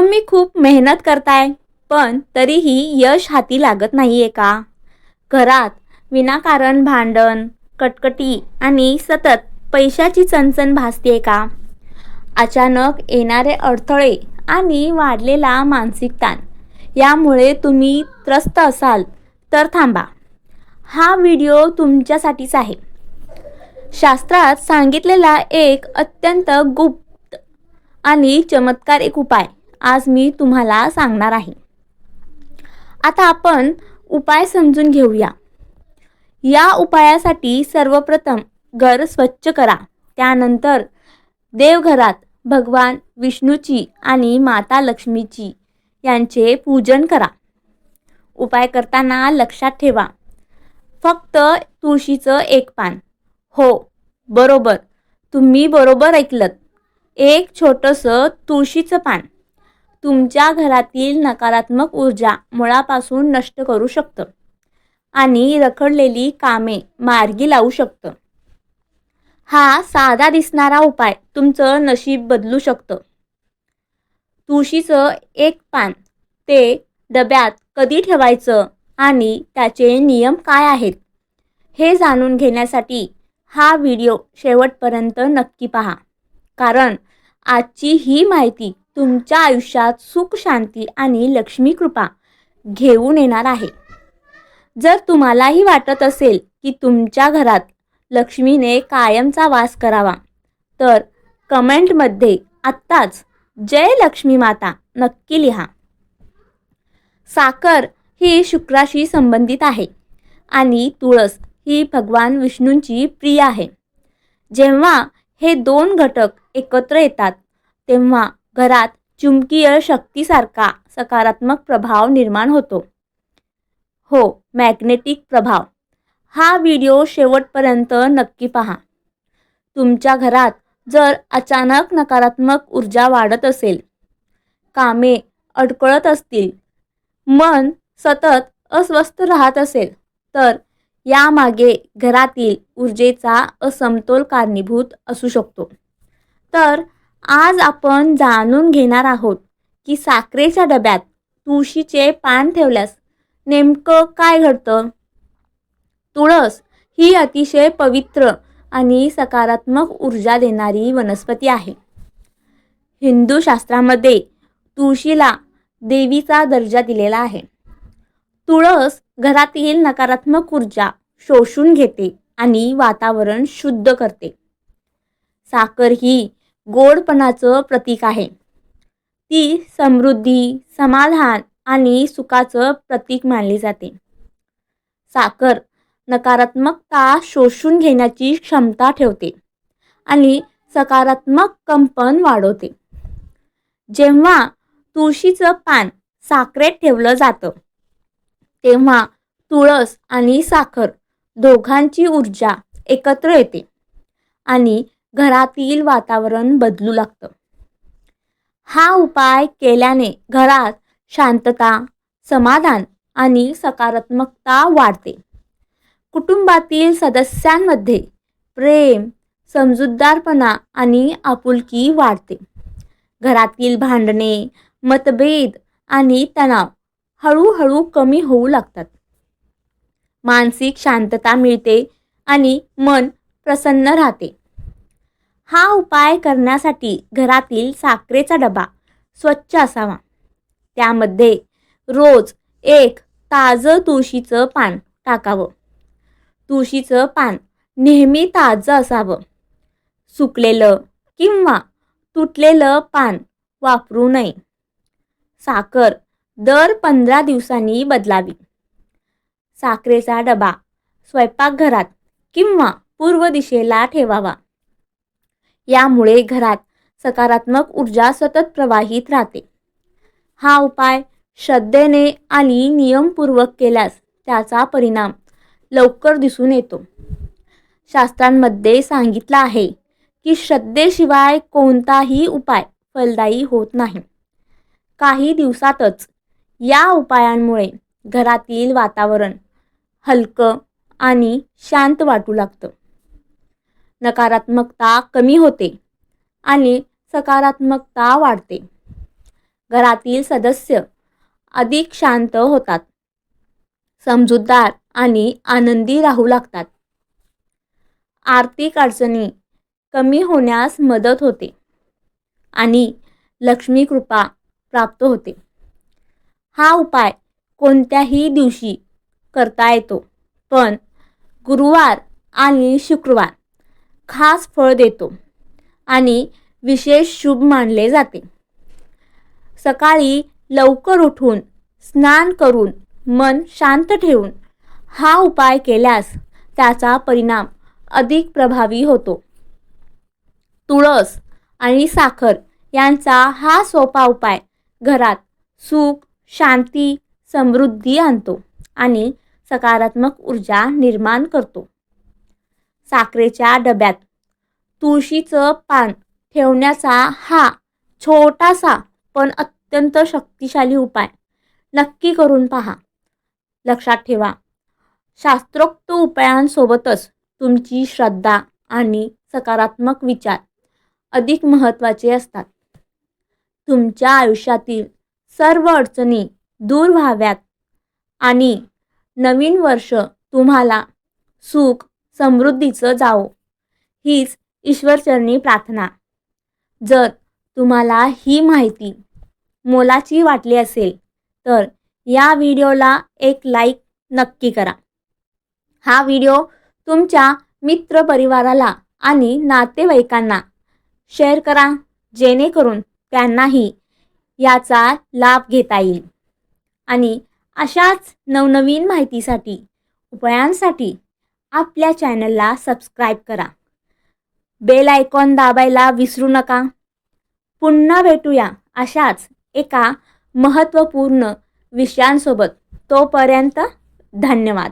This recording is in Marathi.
तुम्ही खूप मेहनत करताय पण तरीही यश हाती लागत नाही आहे का? घरात विनाकारण भांडण कटकटी आणि सतत पैशाची चणचण भासते का? अचानक येणारे अडथळे आणि वाढलेला मानसिक ताण यामुळे तुम्ही त्रस्त असाल तर थांबा. हा व्हिडिओ तुमच्यासाठीच आहे. शास्त्रात सांगितलेला एक अत्यंत गुप्त आणि चमत्कार एक उपाय आज मी तुम्हाला सांगणार आहे. आता आपण उपाय समजून घेऊया. या उपायासाठी सर्वप्रथम घर स्वच्छ करा. त्यानंतर देवघरात भगवान विष्णूची आणि माता लक्ष्मीची यांचे पूजन करा. उपाय करताना लक्षात ठेवा. फक्त तुळशीचं एक पान. हो बरोबर. तुम्ही बरोबर ऐकलत. एक छोटंसं तुळशीचं पान. तुमच्या घरातील नकारात्मक ऊर्जा मुळापासून नष्ट करू शकतं आणि रखडलेली कामे मार्गी लावू शकतं. हा साधा दिसणारा उपाय तुमचं नशीब बदलू शकतं. तुळशीचं एक पान ते डब्यात कधी ठेवायचं आणि त्याचे नियम काय आहेत हे जाणून घेण्यासाठी हा व्हिडिओ शेवटपर्यंत नक्की पहा. कारण आजची ही माहिती तुमच्या आयुष्यात सुख शांती आणि लक्ष्मी कृपा घेऊन येणार आहे. जर तुम्हालाही वाटत असेल की तुमच्या घरात लक्ष्मीने कायमचा वास करावा तर कमेंटमध्ये आत्ताच जय लक्ष्मी माता नक्की लिहा. साखर ही शुक्राशी संबंधित आहे आणि तुळस ही भगवान विष्णूंची प्रिय आहे. जेव्हा हे दोन घटक एकत्र येतात तेव्हा घरात चुंबकीय शक्तीसारखा सकारात्मक प्रभाव निर्माण होतो. हो मॅग्नेटिक प्रभाव. हा व्हिडिओ शेवटपर्यंत नक्की पहा. तुमच्या घरात जर अचानक नकारात्मक ऊर्जा वाढत असेल कामे अडकळत असतील मन सतत अस्वस्थ राहत असेल तर यामागे घरातील ऊर्जेचा असमतोल कारणीभूत असू शकतो. तर आज आपण जाणून घेणार आहोत की साखरेच्या डब्यात तुळशीचे पान ठेवल्यास नेमकं काय घडतं? तुळस ही अतिशय पवित्र आणि सकारात्मक ऊर्जा देणारी वनस्पती आहे. हिंदू शास्त्रामध्ये तुळशीला देवीचा दर्जा दिलेला आहे. तुळस घरातील नकारात्मक ऊर्जा शोषून घेते आणि वातावरण शुद्ध करते. साखर ही गोडपणाचं प्रतीक आहे. ती समृद्धी समाधान आणि सुखाचं प्रतीक मानली जाते. साखर नकारात्मकता शोषून घेण्याची क्षमता ठेवते आणि सकारात्मक कंपन वाढवते. जेव्हा तुळशीचं पान साखरेत ठेवलं जातं तेव्हा तुळस आणि साखर दोघांची ऊर्जा एकत्र येते आणि घरातील वातावरण बदलू लागतं. हा उपाय केल्याने घरात शांतता समाधान आणि सकारात्मकता वाढते. कुटुंबातील सदस्यांमध्ये प्रेम समजूतदारपणा आणि आपुलकी वाढते. घरातील भांडणे मतभेद आणि तणाव हळूहळू कमी होऊ लागतात. मानसिक शांतता मिळते आणि मन प्रसन्न राहते. हा उपाय करण्यासाठी घरातील साखरेचा डबा स्वच्छ असावा. त्यामध्ये रोज एक ताजं तुळशीचं पान टाकावं. तुळशीचं पान नेहमी ताजं असावं. सुकलेलं किंवा तुटलेलं पान वापरू नये. साखर दर पंधरा दिवसांनी बदलावी. साखरेचा डबा स्वयंपाकघरात किंवा पूर्व दिशेला ठेवावा. यामुळे घरात सकारात्मक ऊर्जा सतत प्रवाहित राहते. हा उपाय श्रद्धेने आणि नियमपूर्वक केल्यास त्याचा परिणाम लवकर दिसून येतो. शास्त्रांमध्ये सांगितलं आहे की श्रद्धेशिवाय कोणताही उपाय फलदायी होत नाही. काही दिवसातच या उपायांमुळे घरातील वातावरण हलकं आणि शांत वाटू लागतं. नकारात्मकता कमी होते आणि सकारात्मकता वाढते. घरातील सदस्य अधिक शांत होतात. समजूतदार आणि आनंदी राहू लागतात. आर्थिक अडचणी कमी होण्यास मदत होते आणि लक्ष्मी कृपा प्राप्त होते. हा उपाय कोणत्याही दिवशी करता येतो पण गुरुवार आणि शुक्रवार खास फळ देतो आणि विशेष शुभ मानले जाते. सकाळी लवकर उठून स्नान करून मन शांत ठेवून हा उपाय केल्यास त्याचा परिणाम अधिक प्रभावी होतो. तुळस आणि साखर यांचा हा सोपा उपाय घरात सुख शांती समृद्धी आणतो आणि सकारात्मक ऊर्जा निर्माण करतो. साखरेच्या डब्यात. तुळशीचं पान ठेवण्याचा हा छोटासा पण अत्यंत शक्तिशाली उपाय. नक्की करून पहा. लक्षात ठेवा. शास्त्रोक्त उपायांसोबतच तुमची श्रद्धा आणि सकारात्मक विचार अधिक महत्त्वाचे असतात. तुमच्या आयुष्यातील सर्व अडचणी दूर व्हाव्यात आणि नवीन वर्ष तुम्हाला सुख समृद्धीचं जावो. हीच ईश्वरचरणी प्रार्थना. जर तुम्हाला ही माहिती मोलाची वाटली असेल तर या व्हिडिओला एक लाईक नक्की करा. हा व्हिडिओ तुमच्या मित्रपरिवाराला आणि नातेवाईकांना शेअर करा जेणेकरून त्यांनाही याचा लाभ घेता येईल. आणि अशाच नवनवीन माहितीसाठी उपायांसाठी आपल्या चॅनलला सबस्क्राईब करा. बेल आयकॉन दाबायला विसरू नका. पुन्हा भेटूया अशाच एका महत्त्वपूर्ण विषयांसोबत. तोपर्यंत धन्यवाद.